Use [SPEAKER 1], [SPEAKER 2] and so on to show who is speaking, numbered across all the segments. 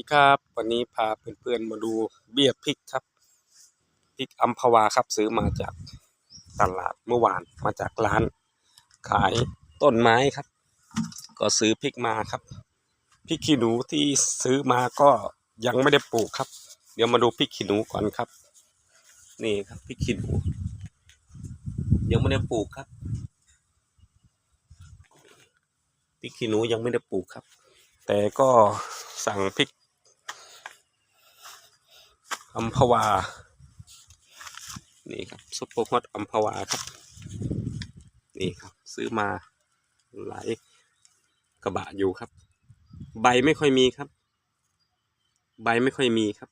[SPEAKER 1] ดีครับ วันนี้พาเพื่อนๆมาดูเบี้ยพริกครับพริกอัมพวาครับซื้อมาจากตลาดเมื่อวานมาจากร้าน ขายต้นไม้ครับ ก็ซื้อพริกมาครับพริกขี้หนูที่ซื้อมาก็ยังไม่ได้ปลูกครับ เดี๋ยวมาดูพริกขี้หนูก่อนครับ นี่ครับพริกขี้หนูยังไม่ได้ปลูกครับพริกขี้หนูยังไม่ได้ปลูกครับ แต่ก็สั่งพริก อัมพวา นี่ครับซุปเปอร์ฮอตอัมพวาครับ นี่ครับ ซื้อมาหลายกระบะอยู่ครับ ใบไม่ค่อยมีครับ ใบไม่ค่อยมีครับ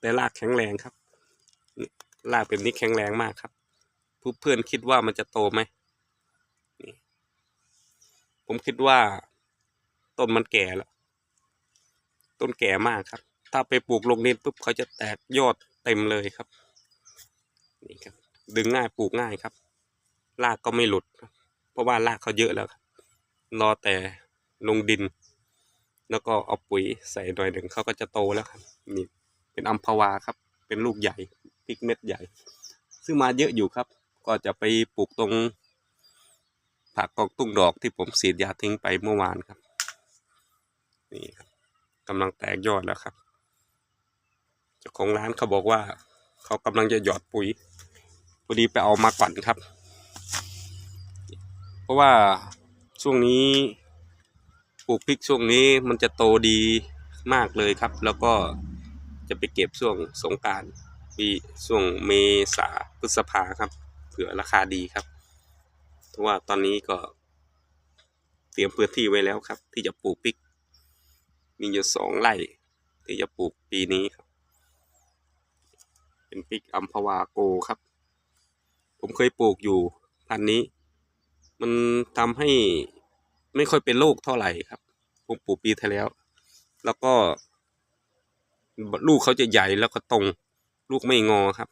[SPEAKER 1] แต่รากแข็งแรงครับรากแบบนี้แข็งแรงมากครับเพื่อนคิดว่ามันจะโตไหมนี่ผมคิดว่าต้นมันแก่แล้ว ต้นแก่มากครับ ถ้าไปปลูกลงดินปุ๊บเขาจะแตกยอดเต็มเลยครับนี่ครับ ดึงง่ายปลูกง่ายครับรากก็ไม่หลุด เพราะว่ารากเขาเยอะแล้วครับรอแต่ลงดิน แล้วก็เอาปุ๋ยใส่หน่อยหนึ่งเขาก็จะโตแล้วครับนี่เป็นอัมพวาครับ เป็นลูกใหญ่พริกเม็ดใหญ่ ซึ่งมาเยอะอยู่ครับ ก็จะไปปลูกตรงผักกองตุ้งดอกที่ผมสีดยาทิ้งไปเมื่อวานครับ นี่ครับกำลังแตกยอดแล้วครับ จ้าของร้านเขาบอกว่า เขากำลังจะหยอดปุ๋ยพอดีไปเอามาก่อนครับ เพราะว่าช่วงนี้ปลูกพริกช่วงนี้มันจะโตดีมากเลยครับ แล้วก็จะไปเก็บช่วงสงการปีช่วงเมษาพฤษภาครับ เผื่อราคาดีครับเพราะว่าตอนนี้ก็เตรียมพื้นที่ไว้แล้วครับ ที่จะปลูกพริก มีอยู่สองไร่ที่จะปลูกปีนี้ครับ เป็นพริกอัมพวาโกครับ ผมเคยปลูกอยู่พันนี้ มันทำให้ไม่ค่อยเป็นโรคเท่าไหร่ครับ ผมปลูกปีที่แล้ว แล้วก็ ลูกเขาจะใหญ่แล้วก็ตรง ลูกไม่งอครับ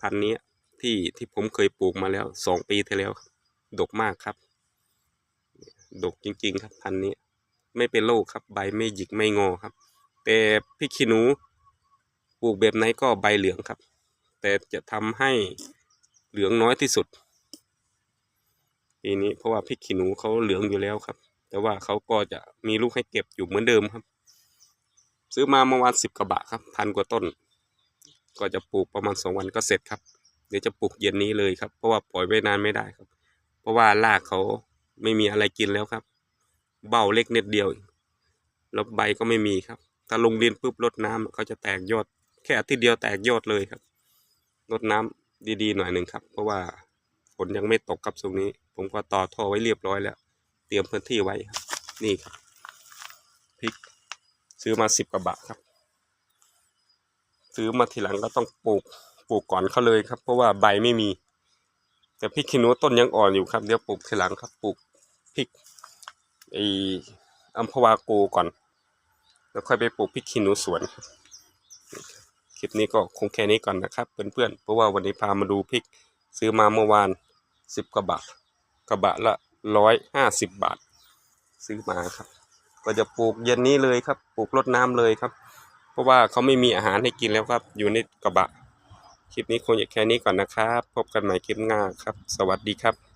[SPEAKER 1] พันนี้ที่ที่ผมเคยปลูกมาแล้วสองปีที่แล้ว ดกมากครับ ดกจริง ๆ ครับ พันนี้ ไม่เป็นโรคครับ ใบไม่หยิกไม่งอครับ แต่พริกขี้หนู ปลูกแบบไหนก็ใบเหลืองครับ แต่จะทำให้เหลืองน้อยที่สุดปีนี้เพราะว่าพริกขี้หนูเขาเหลืองอยู่แล้วครับ แต่ว่าเขาก็จะมีลูกให้เก็บอยู่เหมือนเดิมครับ ซื้อมาเมื่อวานสิบกระบะครับพันกว่าต้น ก็จะปลูกประมาณสองวันก็เสร็จครับเดี๋ยวจะปลูกเย็นนี้เลยครับ เพราะว่าปล่อยไว้นานไม่ได้ครับ เพราะว่ารากเขาไม่มีอะไรกินแล้วครับ เบ้าเล็กเนิดเดียวแล้วใบก็ไม่มีครับ ถ้าลงดินปุ๊บรดน้ำเขาจะแตกยอด แค่อาทิตย์เดียวแตกยอดเลยครับรดน้ำดีๆหน่อยหนึ่งครับ เพราะว่าฝนยังไม่ตกครับตรงนี้ ผมก็ต่อท่อไว้เรียบร้อยแล้ว เตรียมพื้นที่ไว้ครับ นี่ครับพริกซื้อมาสิบกระบะครับ ซื้อมาทีหลังก็ต้องปลูกปลูกก่อนเขาเลยครับ เพราะว่าใบไม่มี แต่พริกขี้หนูต้นยังอ่อนอยู่ครับเดี๋ยวปลูกทีหลังครับปลูกพริกไออัมพวาโกก่อน แล้วค่อยไปปลูกพริกขี้หนูสวนครับ คลิปนี้ก็คงแค่นี้ก่อนนะครับเพื่อนๆ เพราะว่าวันนี้พามาดูพริกซื้อมาเมื่อวานสิบกระบะกระบะละร้อยห้าสิบบาท ซื้อมาครับ ก็จะปลูกเย็นนี้เลยครับ ปลูกรดน้ำเลยครับ เพราะว่าเขาไม่มีอาหารให้กินแล้วครับ อยู่ในกระบะ คลิปนี้คงจะแค่นี้ก่อนนะครับ พบกันใหม่คลิปหน้าครับ สวัสดีครับ